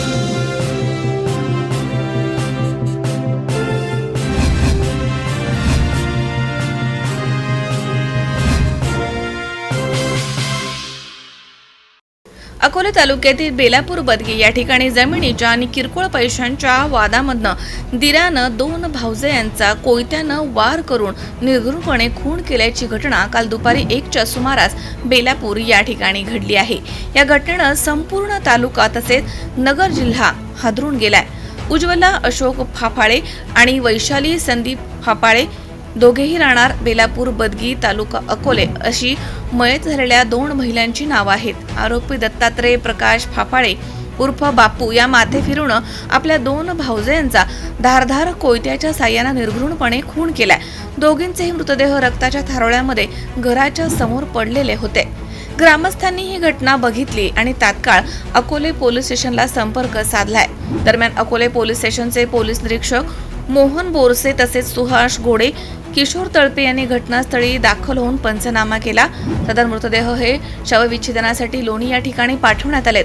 Thank you. Akole तालुक्यातील बेलापूर बदगी या ठिकाणी जमिनीच्या आणि किरकोळ पैशांच्या वादामधनं दिरानं दोन भाऊजे यांचा कोयत्यानं वार करून निर्घृणपणे खून केल्याची घटना काल दुपारी एकच्या सुमारास बेलापूर या ठिकाणी घडली आहे. या घटनेनं संपूर्ण तालुका तसेच नगर जिल्हा हादरून गेलाय. उज्ज्वला अशोक फाफाळे आणि वैशाली संदीप फाफाळे दोघेही राहणार बेलापूर बदगी तालुका अकोले अशी मयत झालेल्या दोन महिलांची नावं आहेत. आरोपी दत्तात्रय प्रकाश फाफाळे उर्फ बापू या माथे फिरून आपल्या दोन भावजयांचा धारधार कोयत्याच्या साह्यानं निर्घृणपणे खून केलाय. दोघींचेही मृतदेह रक्ताच्या थारोळ्यामध्ये घराच्या समोर पडलेले होते. ग्रामस्थांनी ही घटना बघितली आणि तात्काळ अकोले पोलीस स्टेशनला संपर्क साधलाय. दरम्यान अकोले पोलीस स्टेशनचे पोलीस निरीक्षक मोहन बोरसे तसेच सुहास गोडे किशोर तळपे यांनी घटनास्थळी दाखल होऊन पंचनामा केला. सदर मृतदेह हे शवविच्छेदनासाठी लोणी या ठिकाणी पाठवण्यात आलेत.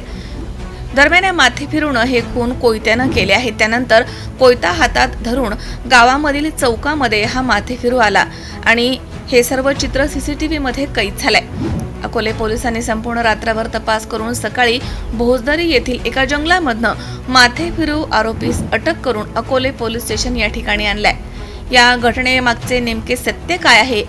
दरम्यान या माथे फिरून हे खून कोयत्यानं केले आहेत. त्यानंतर कोयता हातात धरून गावामधील चौकामध्ये हा माथे फिरू आला आणि हे सर्व चित्र सीसीटीव्हीमध्ये कैद झालंय. अकोले पोलिसांनी संपूर्ण रात्रभर तपास करून सकाळी भोजदरी येथील एका जंगलामधनं माथे फिरू आरोपीस अटक करून अकोले पोलीस स्टेशन या ठिकाणी आणलाय. या घटनेमागचे नेमके सत्य काय आहे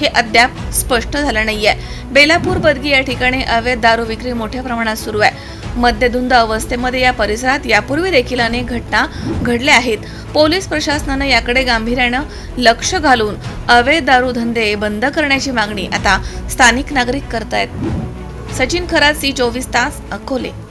हे अद्याप स्पष्ट झालं नाहीये. बेलापूर बदगी या ठिकाणी अवैध दारू विक्री मोठ्या प्रमाणात सुरू आहे. मद्यधुंद अवस्थेमध्ये या परिसरात यापूर्वी देखील अनेक घटना घडल्या आहेत. पोलीस प्रशासनानं याकडे गांभीर्यानं लक्ष घालून अवैध दारू धंदे बंद करण्याची मागणी आता स्थानिक नागरिक करतायत. सचिन खरात सी चोवीस तास अकोले.